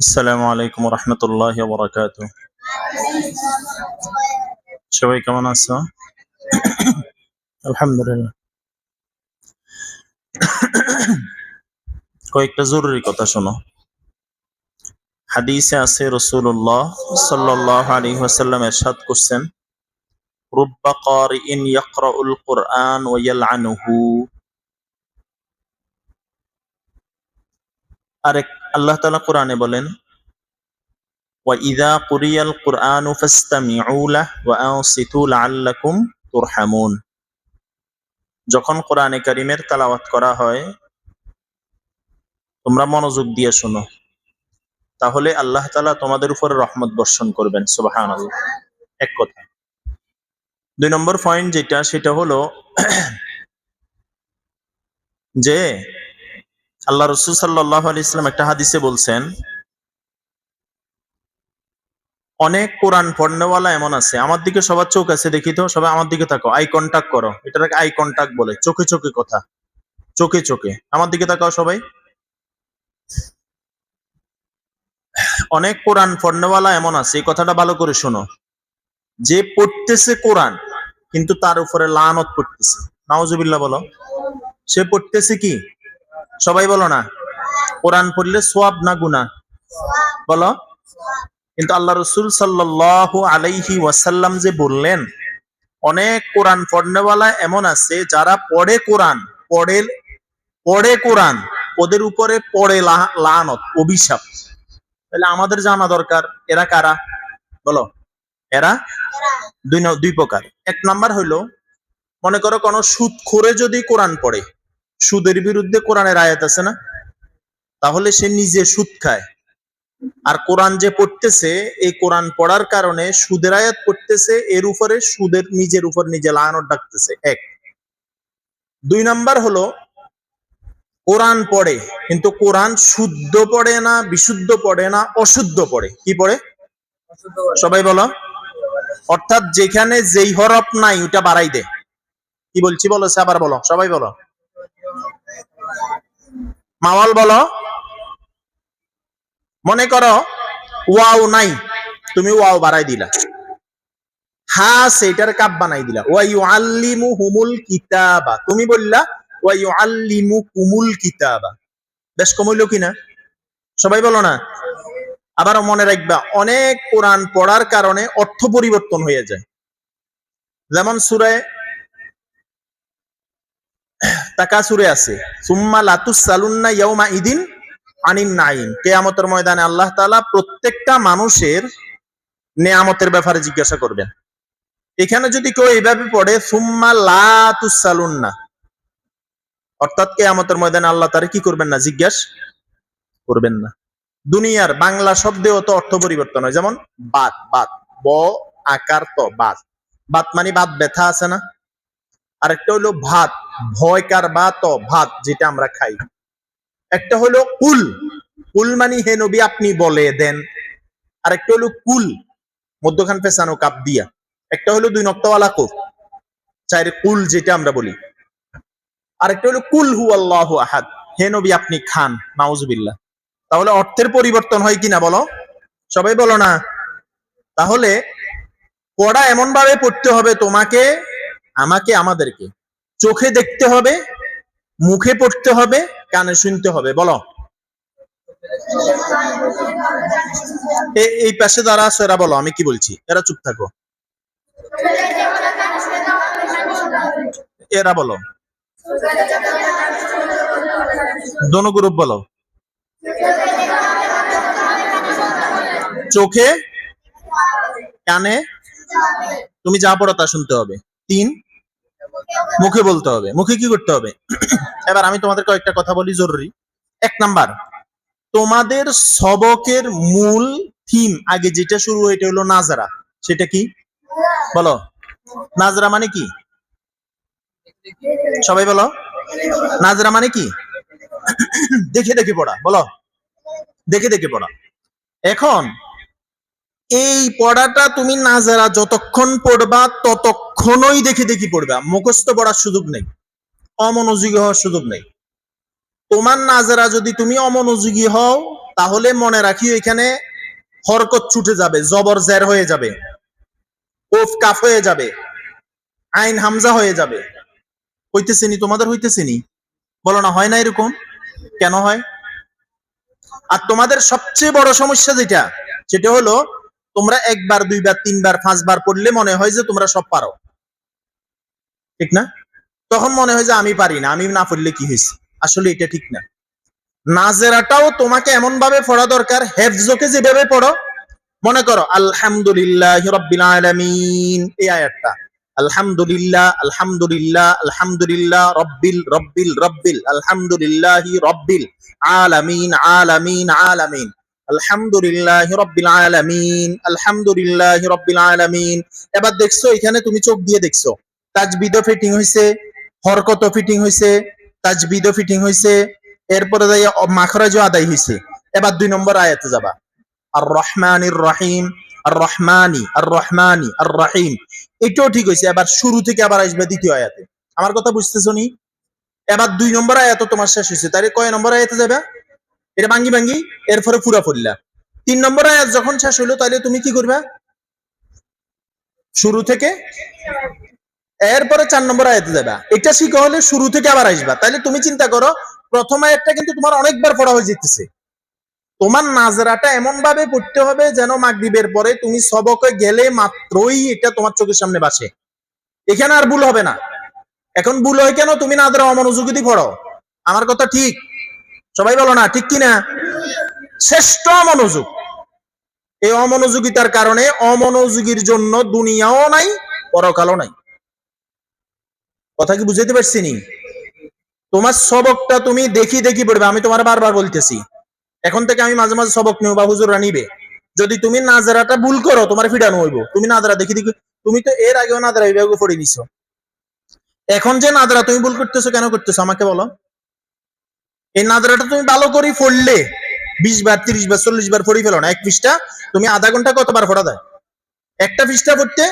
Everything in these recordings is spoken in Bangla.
আসসালামু আলাইকুম রহমতুল্লাহ বরাকাত সবাই কেমন আছো আলহামদুলিল্লাহ কয়েকটা জরুরি কথা শোনো হাদিসে আছে রসুল্লাহ সাল্লাহ আলী ওয়াসাল্লাম এরশাদ করছেন রুব্বা কারিইন ইয়াকরাউল কুরআন ওয়া ইয়ালআনুহু আরেক আল্লাহ তাআলা কোরআনে বলেন وَإِذَا قُرِئَ الْقُرْآنُ فَاسْتَمِعُوا لَهُ وَأَنصِتُوا لَعَلَّكُمْ تُرْحَمُونَ যখন কোরআনে কারিমের তেলাওয়াত করা হয় তোমরা মনোযোগ দিয়ে শোনো তাহলে আল্লাহ তাআলা তোমাদের উপর রহমত বর্ষণ করবেন সুবহানাল্লাহ এক কথা দুই নম্বর পয়েন্ট যেটা সেটা হলো যে আল্লাহ রসুল সাল্লাহ আলি ইসলাম একটা হাদিসে বলছেন, অনেক কোরআন পড়নেওয়ালা এমন আছে, আমার দিকে সবার চোখ আছে, দেখি তো, সবাই আমার দিকে থাকো আই কন্টাক্ট করো এটাকে আই কন্টাক্ট বলে, চোখে চোখে কথা, চোখে চোখে, আমার দিকে তাকাও সবাই। অনেক কোরআন পড়নেওয়ালা এমন আছে, এই কথাটা ভালো করে শোনো, যে পড়তেছে কোরআন, কিন্তু তার উপরে লানত পড়তেছে নাওজুবিল্লাহ বলো, সে পড়তেছে কি? সবাই বলো না। কোরআন পড়লে সোয়াব না গুনা বলো। কিন্তু আল্লাহ রসুল সাল্লাহ আলাইহি ওয়াসাল্লাম যে বললেন, অনেক কোরআন পড়নেওয়ালা এমন আছে যারা পড়ে কোরআন, পড়ে পড়ে কোরআন, ওদের উপরে পড়ে লানত, অভিশাপ। তাহলে আমাদের জানা দরকার, এরা কারা? বলো। এরা? দুই দুই প্রকার। এক নাম্বার হইল, মনে করো কোন সুদ করে যদি কোরআন পড়ে সুদের বিরুদ্ধে কোরআনের আয়াত আছে না? তাহলে সে নিজে সুদ খায়। আর কোরআন যে পড়তেছে, এই কোরআন পড়ার কারণে সুদের আয়াত পড়তেছে, এর উপরে সুদের, নিজের উপর নিজে লায়নত ডাকতেছে। এক। দুই নাম্বার হলো, কোরআন পড়ে, কিন্তু কোরআন শুদ্ধ পড়ে না, বিশুদ্ধ পড়ে না, অশুদ্ধ পড়ে। কি পড়ে? সবাই বলো। অর্থাৎ যেখানে যেই হরফ নাই ওটা বাড়াই দে। কি বলছি বলো, সে আবার বলো। সবাই বলো। মাওয়াল বলো। মনে করো, ওয়াও নাই। তুমি ওয়াও বাড়াই দিলা। হা, সেটার কাপ বানাই দিলা। ওয়া ইউআল্লিমু হুমুল কিতাবা। তুমি বললা ওয়া ইউআল্লিমু কুমুল কিতাবা। বেশ কমইল কিনা সবাই বলো না। আবার মনে রাখবা, অনেক কোরআন পড়ার কারণে অর্থ পরিবর্তন হয়ে যায়। যেমন সুরায় তাকাসুরে আছে। সুম্মা লাতুস সালুন্না ইয়াউমা ইদিন আনিন নাইম কেয়ামতের ময়দানে আল্লাহ তাআলা প্রত্যেকটা মানুষের নেয়ামতের ব্যাপারে জিজ্ঞাসা করবেন। এখানে যদি কেউ এইভাবে পড়ে, সুম্মা লাতুস সালুন্না অর্থাৎ কেয়ামতের ময়দানে আল্লাহ তারা কি করবেন না? জিজ্ঞাসা করবেন না। দুনিয়ার বাংলা শব্দে তো অর্থ পরিবর্তন হয়। যেমন বাত বাত, ব, আকার, তো, বাত। বাত মানে বাত, ব্যথা আছে না? আরেকটা হলো ভাত। ভয়কার বা তো ভাত যেটা আমরা খাই। একটা হলো কুল। কুল মানে হে নবী, আপনি বলে দেন। আর একটা হলো কুল, মধ্যখান পেছানো কাপ দিয়া। একটা হলো দুই নক্তওয়ালা কোফ চাইরে কুল যেটা আমরা বলি। আর একটা হলো কুল হু আল্লাহ আহাদ, হে নবী আপনি খান, নাউজুবিল্লাহ। তাহলে অর্থের পরিবর্তন হয় কিনা বলো? সবাই বলো না। তাহলে পড়া এমন ভাবে পড়তে হবে তোমাকে, আমাকে, আমাদেরকে। চোখে দেখতে হবে, মুখে পড়তে হবে, কানে শুনতে হবে। বলো। এই পাশে যারা আছে, এরা বলো, আমি কি বলছি? এরা চুপ থাকো। এরা বলো। দোনো গ্রুপ বলো। চোখে, কানে, তুমি যা পড়ো তা শুনতে হবে। তিন মুখে বলতে হবে, মুখে কি করতে হবে? এবার আমি তোমাদের কয়েকটা কথা বলি, জরুরি। এক নাম্বার, তোমাদের সবকের মূল থিম আগে যেটা শুরু এটা হলো নাজারা। সেটা কি? বলো। নাজরা মানে কি? সবাই বলো। নাজরা মানে কি? দেখে দেখে পড়া, বলো। দেখে দেখে পড়া। এখন এই পড়াটা তুমি নাজারা যতক্ষণ পড়বা ততক্ষণই দেখে দেখি পড়বা। মুখস্থ পড়ার সুযোগ নেই। অমনোযোগী হওয়ার সুযোগ নেই। তোমার নাজারা যদি তুমি অমনোযোগী হও, তাহলে মনে রাখি এখানে হরকত ছুটে যাবে, জবর জের হয়ে যাবে, ওফ কাফ হয়ে যাবে, আইন হামজা হয়ে যাবে। হইতেছেনি তোমাদের? হইতেছেনি বলো না, হয় না এরকম? কেন হয়? আর তোমাদের সবচেয়ে বড় সমস্যা যেটা, সেটা হলো তোমরা একবার, দুইবার, তিনবার, পাঁচবার পড়লে মনে হয় যে তোমরা সব পারো। ঠিক না? তখন মনে হয় যে আমি পারি না, আমি না পড়লে কি হয়েছে? আসলে এটা ঠিক না। নাজেরাটাও তোমাকে এমন ভাবে পড়া দরকার, হেফজোকে যেভাবে পড়ো, মনে করো, আলহামদুলিল্লাহ আলামিন, এই আয়াতটা। আলহামদুলিল্লাহ আলহামদুলিল্লাহ আলহামদুলিল্লাহ রব্বিল রব্বিল রব্বিল, আলহামদুলিল্লাহ রব্বিল আলামিন আলামিন আলামিন। আলহামদুলিল্লাহ রব্বিল আলামিন, আলহামদুলিল্লাহ রব্বিল আলামিন। এবার দেখছ, এখানে তুমি চোখ দিয়ে দেখছ। তাজবিদও ফিটিং হইছে হরকত ফিটিং হইছে, তাজবিদও ফিটিং হইছে, এরপরে যাই মাখরাজও আদায় হইছে। এবার দুই নম্বর আয়াতে যাবা। আর রহমানির রহিম আর রহমানি আর রহমানি আর রহিম এটাও ঠিক হয়েছে এবার শুরু থেকে আবার আসবে দ্বিতীয় আয়াতে। আমার কথা বুঝতেছো নি? এবার দুই নম্বর আয়াত তোমার শেষ হয়েছে তাহলে কয় নম্বর আয়াতে যাবে? এটা ভাঙ্গি ভাঙ্গি, এরপরে পুরা পড়লা। তিন নম্বর আয়াত যখন শেষ হইল তাহলে তুমি কি করবা? শুরু থেকে? এরপরে চার নম্বর আয়াতে যাবা। এটা শিখা হলে শুরু থেকে আবার আসবা। তাহলে তুমি চিন্তা করো, প্রথম আয়াতটা কিন্তু তোমার অনেকবার পড়া হয়ে যেতেছে। তোমার নাজরাটা এমন ভাবে পড়তে হবে যেন মাগরিবের পরে তুমি সবকে গেলে মাত্রই এটা তোমার চোখের সামনে বাসে। এখানে আর ভুল হবে না। এখন ভুল হয় কেন? তুমি নাজরা অমনোযোগী পড়ো। আমার কথা ঠিক? সবাই বলো না, ঠিক কিনা? শ্রেষ্ঠ অমনোযোগ। এই অমনোযোগিতার কারণে অমনোযোগীর জন্য দুনিয়াও নাই, পরকালও নাই। কথা কি বুঝাইতে পারছি নি? তোমার সবকটা তুমি দেখি দেখি পড়বে, আমি তোমার বারবার বলতেছি। এখন থেকে আমি মাঝে মাঝে সবক নেব বা হুজুরা নিবে। যদি তুমি নাজারাটা ভুল করো, তোমার ফিডানো হইব। তুমি নাজারা দেখি দেখি, তুমি তো এর আগেও নাজারা এইভাবে পড়ে নিছো। এখন যে নাজারা তুমি ভুল করতেছো, কেন করতেছো আমাকে বলো। এই নাজারাটা তুমি ভালো করে পড়লে বিশ বার, তিরিশ বার, চল্লিশ বার পড়ি ফেলো না। এক পৃষ্ঠা তুমি আধা ঘণ্টা কতবার পড়া দেয়? একটা পৃষ্ঠা পড়তে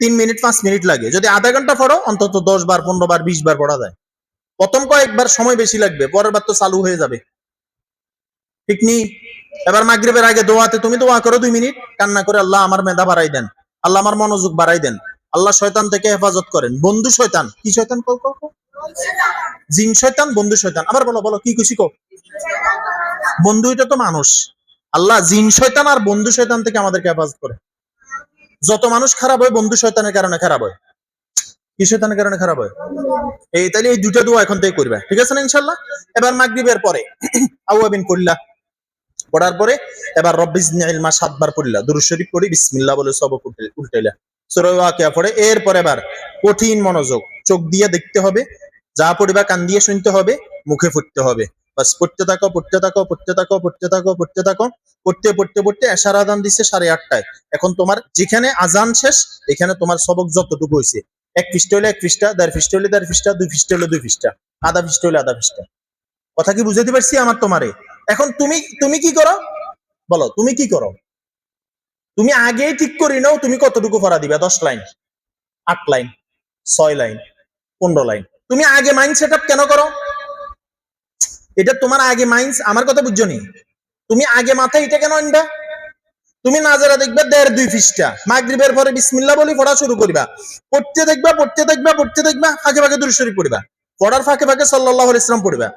তিন মিনিট, পাঁচ মিনিট লাগে। যদি আধা ঘণ্টা পড়ো অন্তত দশ বার, পনেরো বার, বিশ বার পড়া যায় প্রথম কয়েকবার সময় বেশি লাগবে, পরের বার তো চালু হয়ে যাবে। ঠিক নি? এবার মাগরিবের আগে দোয়াতে তুমি দোয়া করো দুই মিনিট। কান্না করে আল্লাহ আমার মেধা বাড়াই দেন। আল্লাহ আমার মনোযোগ বাড়াই দেন। আল্লাহ শয়তান থেকে হেফাজত করেন। বন্ধু শয়তান। কি শয়তান? কও কও? জিন শয়তান, বন্ধু শয়তান। আবার বলো বলো, কি খুশি কো? বন্ধু এটা তো মানুষ। আল্লাহ জিন শয়তান আর বন্ধু শয়তান থেকে আমাদেরকে হেফাজত করে। যত মানুষ খারাপ হয়, বন্ধু শয়তানের কারণে খারাপ হয়। কি শয়তানের কারণে খারাপ হয়? এই তাহলে এই দুইটা দোয়া এখন থেকে করবে। ঠিক আছে না ইনশাল্লাহ এবার মাগরিবের পরে আউয়াবিন পড়লা পড়ার পরে, এবার রব্বিজ ইলমা সাতবার পড়লা। দুরুদ শরীফ পড়ি, বিসমিল্লাহ বলে সব উল্টাইলা। সূরা ওয়াকিয়া পড়ে, এরপর এবার কঠিন মনোযোগ, চোখ দিয়ে দেখতে হবে। যা পড়িবা কান দিয়ে শুনতে হবে, মুখে ফুটতে হবে। বাস, পড়তে থাকো পড়তে থাকো পড়তে থাকো পড়তে থাকো পড়তে থাকো। পড়তে পড়তে পড়তে এশার আজান দিচ্ছে সাড়ে আটটায়। এখন তোমার যেখানে আজান শেষ, এখানে তোমার সবক যতটুকু হয়েছে এক পৃষ্ঠা হলে এক পৃষ্ঠা, দেড় পৃষ্ঠা হলে দেড় পৃষ্ঠা, দুই পৃষ্ঠা হলে দুই পৃষ্ঠা, আধা পৃষ্ঠা হলে আধা পৃষ্ঠা। কথা কি বুঝাতে পারছি আমার তোমারে? এখন তুমি তুমি কি করো? বলো, তুমি কি করো? তুমি আগেই ঠিক করি নাও তুমি কতটুকু পড়া দিবে? দশ লাইন, আট লাইন, ছয় লাইন, পনেরো লাইন। তুমি আগে মাইন্ড সেট কেন করো? এটা তোমার আগে মাইন্ড আমার কথা বুঝছ নি? তুমি আগে মাথায় এটা কেন আনবা? তুমি নাজারা দেখবে দেড় দুই পৃষ্ঠা। মাগরিবের পরে বিসমিল্লাহ বলি পড়া শুরু করবা। পড়তে দেখবা পড়তে দেখবা পড়তে দেখবা, ফাঁকে ফাঁকে দুরূদ শরীফ পড়বা। পড়ার ফাঁকে ফাঁকে আলাইহি ইসলাম পড়বা।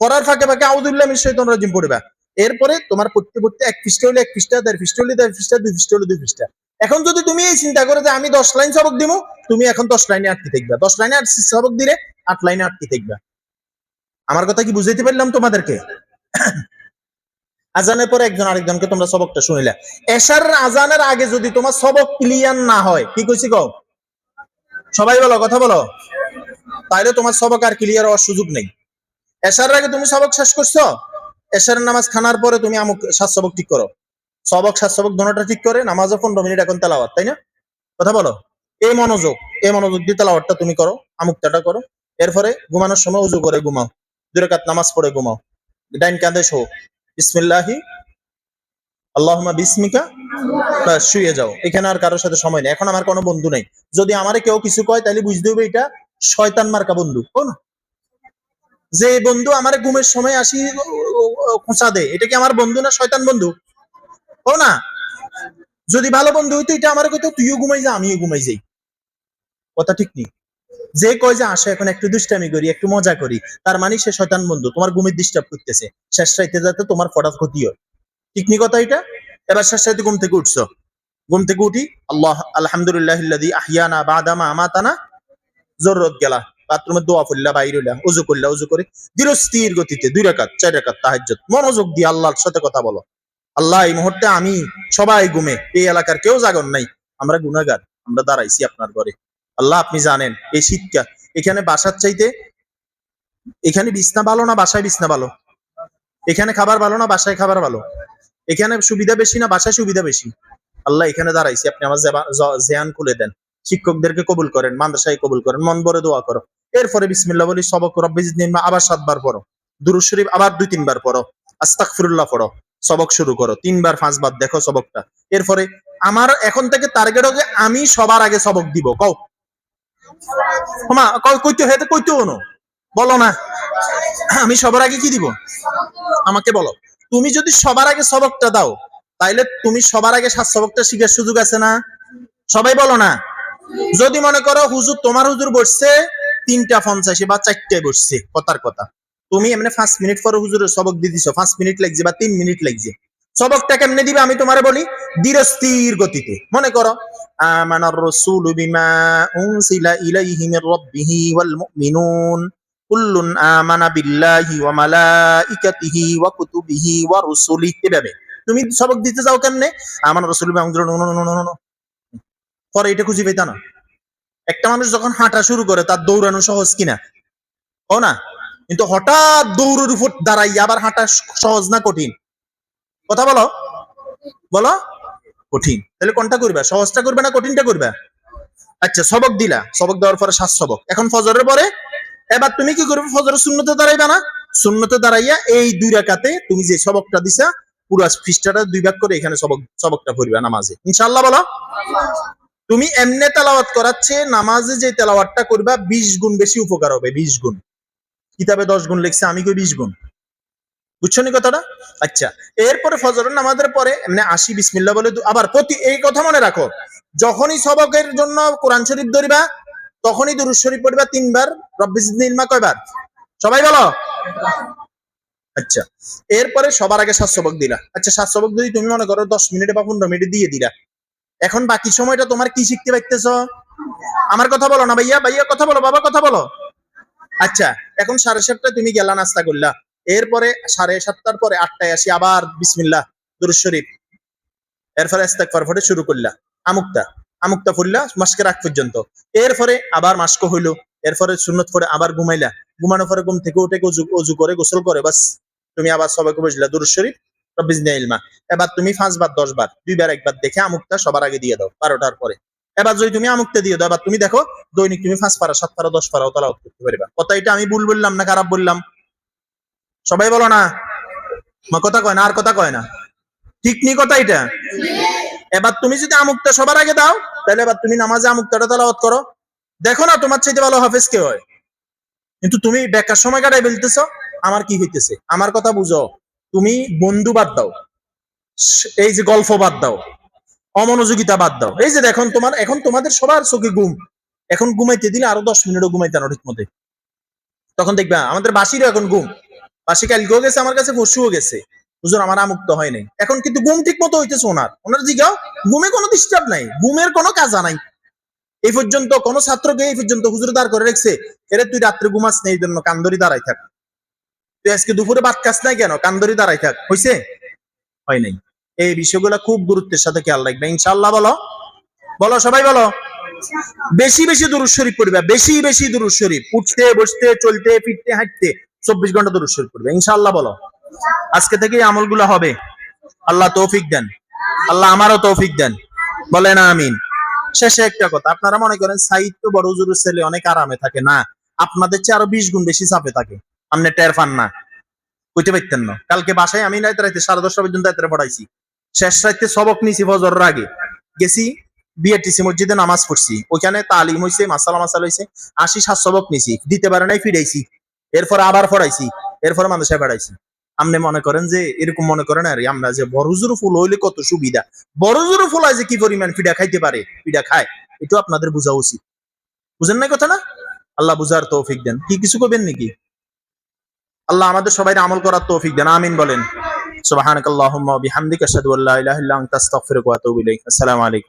পড়ার ফাঁকে ফাঁকে আউযুবিল্লাহি মিনাশ শাইতানির রাজিম পড়বা। এরপরে তোমার পড়তে পড়তে এক পৃষ্ঠা হলে এক পৃষ্ঠা, দেড় পৃষ্ঠা হলে দেড় পৃষ্ঠা, দুই পৃষ্ঠা হলে দুই পৃষ্ঠা। এখন যদি তুমি এই চিন্তা করো যে আমি দশ লাইন সবক দিব তুমি এখন দশ লাইনে আটকে থাকবা। দশ লাইনে আট সবক দিলে আট লাইনে আটকে থাকবা। আমার কথা কি বুঝাইতে পারলাম তোমাদেরকে? আজানের পরে একজন আরেকজনকে তোমরা সবকটা শুনিলে। এশার আজানের আগে যদি তোমার সবক ক্লিয়ার না হয়, কি কইছি কও? সবাই বলো, কথা বলো। তাইলে তোমার সবক আর ক্লিয়ার হওয়ার সুযোগ নেই। এশার আগে তুমি সবক শেষ করছ? এশারের নামাজ খানার পরে তুমি আমুক সাত সবক ঠিক করো। সবক, সাত সবক দোনোটা ঠিক করে নামাজও পনেরো মিনিট এখন তেলাওয়াত, তাই না? কথা বলো। এই মনোযোগ এই মনোযোগ দিয়ে তেলাওয়াতটা তুমি করো, আমুকটাটা করো। এরপরে ঘুমানোর সময় উজু করে ঘুমাও। দুই রাকাত নামাজ পড়ে ঘুমাও। ডাইন কাঁধে শো। বিসমিল্লাহি। আল্লাহুম্মা বিসমিকা। শুয়ে যাও। এখানে আর কারোর সাথে সময় নেই। এখন আমার কোনো বন্ধু নেই। যদি আমারে কেউ কিছু কয় তাহলে বুঝতে হবে এটা শয়তান মার্কা বন্ধু। না? যে বন্ধু আমার ঘুমের সময় আসি খোঁচা দেয়, এটা কি আমার বন্ধু না শয়তান বন্ধু? ও না? যদি ভালো বন্ধু হইতো, এটা আমার কথা তুইও ঘুমাই যা, আমিও ঘুমাই যাই। কথা ঠিক নেই। যে কয় যে আসে, এখন একটু দুষ্টামি করি, একটু মজা করি, তার মানে সে শয়তান বন্ধু, তোমার ঘুমের ডিস্টার্ব করতেছে। শেষ রাইতে যাতে তোমার ফটাৎ ক্ষতি হয়। ঠিক নি কথা এটা? এবার শেষ রাইতে ঘুম থেকে উঠছো। ঘুম থেকে উঠি, আল্লাহ, আলহামদুলিল্লাহ আহইয়ানা বাদামা আমাতানা, জরুরত গেলা। বাথরুমে দোয়া ফুল্লা বাইরে হইলা, উজু করলা, উজু করে স্থির গতিতে, দুই রাকাত, চার রাকাত তাহাজ্জুদ, মনোযোগ দিয়ে আল্লাহর সাথে কথা বলো। আল্লাহ, এই মুহূর্তে আমি সবাই ঘুমে, এই এলাকার কেউ জাগন নাই। আমরা গুনাহগার, আমরা দাঁড়াইছি আপনার ঘরে। আল্লাহ আপনি জানেন, এই শীতকাল এখানে বাসার চাইতে, এখানে বিছনা ভালো না বাসায় বিছনা ভালো? এখানে খাবার ভালো না বাসায় খাবার ভালো? এখানে সুবিধা বেশি না বাসায় সুবিধা বেশি? আল্লাহ এখানে দাঁড়াইছি, আপনি আমার জেয়ান খুলে দেন। শিক্ষকদেরকে কবুল করেন, মাদ্রাসায় কবুল করেন, মন ভরে দোয়া করো। এরপরে বিসমিল্লা বলি, সবক রব্বিজ নিম্মা আবার সাতবার পড়ো। দুরু শরীফ আবার দুই তিনবার পড়ো। আস্তাগফিরুল্লাহ পড়ো। সবক শুরু করো, তিনবার, পাঁচবার, দেখো সবকটা। এরপরে, আমার এখন থেকে টার্গেট হবে আমি সবার আগে সবক দিব, কও। হেতে বলো না। আমি সবার আগে কি দিব? আমাকে বলো। তুমি যদি সবার আগে সবকটা দাও, তাইলে তুমি সবার আগে সাত সবকটা শিখার সুযোগ আছে না? সবাই বলো না। যদি মনে করো হুজুর, তোমার হুজুর বসছে, তিনটা পঞ্চাশে বা চারটায় বসছে, কথার কথা। তুমি এমনি পাঁচ মিনিট পরে হুজুরের সবক দিয়ে দিছো, পাঁচ মিনিট লাগছে বা তিন মিনিট লাগছে। সবকটা কেমনে দিবে আমি তোমারে বলি? ধীরস্থির গতিতে। মনে করো, আমানার রাসূলু বিমা উনসিলা ইলাইহি মির রাব্বিহি ওয়াল মুমিনুন। কুল্লুন আমানা বিল্লাহি ওয়া মালাইকাতিহি ওয়া কুতুবিহি ওয়া রুসুলিহি এভাবে। তুমি সবক দিতে যাও কেমনে? আমার রাসূল বিমা উনসিলা পরে এটা খুঁজে পেতা না। একটা মানুষ যখন হাঁটা শুরু করে, তার দৌড়ানো সহজ কিনা? ও না? কিন্তু হঠাৎ দৌড়ের উপর দাঁড়াই আবার হাঁটা সহজ না কঠিন? কথা বলো। বলো। কঠিন। তাহলে কোনটা করবে? সহজটা করবে না কঠিনটা করবে? আচ্ছা সবক দিলা। সবক দেওয়ার পরে সাত সবক। এখন ফজরের পরে? এবার তুমি কি করবে? ফজরের শূন্যতে দাঁড়াইবে না? শূন্যতে দাঁড়াইয়া এই দুই রাকাতে তুমি যে সবকটা দিছা, পুরো পৃষ্ঠাটা দুই ভাগ করে এখানে সবক, সবকটা পড়বে নামাজে। ইনশাআল্লাহ বলো। তুমি এমনে তেলাওয়াত করাচ্ছে, নামাজে যে তেলাওয়াতটা করবা, বিশ গুণ বেশি উপকার হবে, বিশ গুণ। কিতাবে দশ গুণ লিখছে, আমি কই বিশ গুণ? বুঝছ নি কথাটা? আচ্ছা এরপরে ফজরের নামাজের পরে এমনি আশি বিসমিল্লাহ বলে আবার প্রতি এই কথা মনে রাখো, যখনই সবকের জন্য কোরআন শরীফ ধরিবা, তখনই দুরুদ শরীফ পড়বা তিনবার রব্বিজিদনিলমা কয়বার? সবাই বলো? আচ্ছা এরপরে সবার আগে সাত সবক দিলা। আচ্ছা সাত সবক যদি তুমি মনে করো দশ মিনিটে বা পনেরো মিনিটে দিয়ে দিলা, এখন বাকি সময়টা তোমার কি শিখতে পারতেছ? আমার কথা বলো না ভাইয়া ভাইয়া কথা বলো, বাবা কথা বলো। আচ্ছা এখন সাড়ে সাতটায় তুমি গেলা, নাস্তা করলা। এরপরে সাড়ে সাতটার পরে আটটায় আসি, আবার বিসমিল্লাহ দুরুদ শরীফ। এরপরে ইস্তেগফার পড়ে শুরু করলা আমুকটা আমুকটা পড়লা মাসকে রাখ পর্যন্ত। এরপরে আবার মাস্ক হইল। এরপরে সুন্নত পরে আবার ঘুমাইলা। ঘুমানোর পরে ঘুম থেকে উঠে অজু করে গোসল করে, বাস। তুমি আবার সবাইকে বসলা দুরুদ শরীফ এবার তুমি পাঁচবার দশ বার দুইবার, একবার দেখে আমুকটা সবার আগে দিয়ে দাও, বারোটার পরে। এবার যদি তুমি আমুকটা দিয়ে দাও, এবার তুমি দেখো দৈনিক তুমি পাঁচ পারা, সাত পারা, দশ পারাও তালাওয়াত করতে পারবা। কথা এটা আমি ভুল বললাম না, খারাপ বললাম? সবাই বলো না। কথা কয় না, আর কথা কয় না। ঠিক নি কথা এটা? এবার তুমি যদি আমুকটা সবার আগে দাও, তাহলে এবার তুমি নামাজে আমুকটাটা তালাওয়াত করো। দেখো না, তোমার চাইতে ভালো হাফেজ কে হয়? কিন্তু তুমি বেকার সময় কাটাই বলতেছ আমার কি হইতেছে? আমার কথা বুঝো। তুমি বন্ধু বাদ দাও। এই যে গল্প বাদ দাও। অমনোযোগিতা বাদ দাও। এই যে দেখুন তোমার, এখন তোমাদের সবার চোখে ঘুম। এখন ঘুমাইতে দিলে আরও দশ মিনিটও ঘুমাইতে না ঠিক মতে তখন দেখবা, আমাদের বাসিরও এখন ঘুম। বাসি কালকেও গেছে, আমার কাছে পরশুও গেছে। হুজুর, আমার আমুক্ত হয় নাই। এখন কিন্তু ঘুম ঠিক মতো হইতেছে ওনার। ওনার জিগাও ঘুমে কোনো ডিস্টার্ব নাই, ঘুমের কোনো কাজা নাই। এই পর্যন্ত কোনো ছাত্রকে এই পর্যন্ত হুজুর দাঁড় করে রেখছে, এরে তুই রাত্রে ঘুমাস নেই জন্য কান্দরি দাঁড়াই থাক। তুই আজকে দুপুরে ভাত খাস নাই কেন? কান্দরি দাঁড়াই থাক। হইছে? হয় নাই। এই বিষয়গুলো খুব গুরুত্বের সাথে খেয়াল রাখবে। ইনশাআল্লাহ বলো। বলো, সবাই বলো। বেশি বেশি দুরুদ শরীফ পড়বে। বেশি বেশি দুরুদ শরীফ। উঠতে, বসতে, চলতে, ফিরতে, হাঁটতে। চব্বিশ ঘণ্টা দুরুদ শরীফ পড়বে। ইনশাআল্লাহ বলো। আজকে থেকে এই আমলগুলো হবে। আল্লাহ তৌফিক দেন। আল্লাহ আমারও তৌফিক দেন। বলেন আমিন। শেষে একটা কথা, আপনারা মনে করেন সাহিত্য বড় হুজুরের ছেলে, অনেক আরামে থাকে। না, আপনাদের চেয়ে আরও বিশ গুণ বেশি চাপে থাকে। আপনি টের পান না। কইতে পারতেন না। কালকে বাসায় আমি রাইতে রাইতে সাড়ে দশটা পর্যন্ত রাইতে পড়াইছি। শেষ রাইতে সবক নিছি ফজরের আগে। গেছি, বিএটিসি মসজিদে নামাজ পড়ছি। ওখানে তালিম হইছে, মাসালা মাসাল হইছে। আশি সাত সবক নিছি। দিতে পারে নাই, ফিরাইছি। এরপর আবার পড়াইছি, এরপরে মানুষে পড়াইছি। আপনি মনে করেন যে, এরকম মনে করেন আর আমরা যে বড় জোর ফুল হইলে কত সুবিধা। বড় জোর ফুল যে কি পরিমাণ পিঠা খাইতে পারে, পিঠা খায়, এটা আপনাদের বোঝা উচিত। বুঝেন না কথা না আল্লাহ বুঝার তৌফিক দেন। কি কিছু করবেন নাকি? আল্লাহ আমাদের সবাই আমল করার তৌফিক দেন, আমিন বলেন। সুবহানাকাল্লাহুম্মা বিহামদিকা আশহাদু আল্লা ইলাহা ইল্লা আনতা, আস্তাগফিরুকা ওয়া আতুবু ইলাইক। আসসালামু আলাইকুম।